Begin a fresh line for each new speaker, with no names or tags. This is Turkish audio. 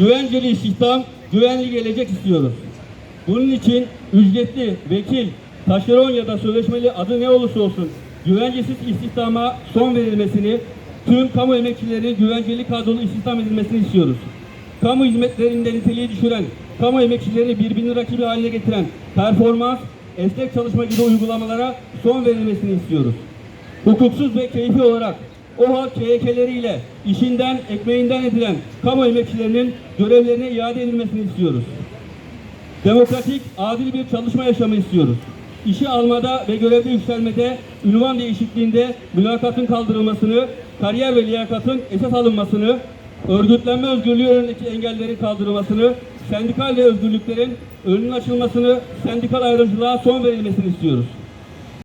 Güvenceli istihdam, güvenli gelecek istiyoruz. Bunun için ücretli, vekil, taşeron ya da sözleşmeli adı ne olursa olsun güvencesiz istihdama son verilmesini, tüm kamu emekçilerinin güvenceli kadrolu istihdam edilmesini istiyoruz. Kamu hizmetlerinde niteliği düşüren, kamu emekçilerini birbirinin rakibi haline getiren performans, esnek çalışma gibi uygulamalara son verilmesini istiyoruz. Hukuksuz ve keyfi olarak OHA KYK'leriyle işinden, ekmeğinden edilen kamu emekçilerinin görevlerine iade edilmesini istiyoruz. Demokratik, adil bir çalışma yaşamı istiyoruz. İşi almada ve görevde yükselmede, ünvan değişikliğinde mülakatın kaldırılmasını, kariyer ve liyakatın esas alınmasını, örgütlenme özgürlüğü önündeki engellerin kaldırılmasını, sendikal ve özgürlüklerin önünün açılmasını, sendikal ayrımcılığa son verilmesini istiyoruz.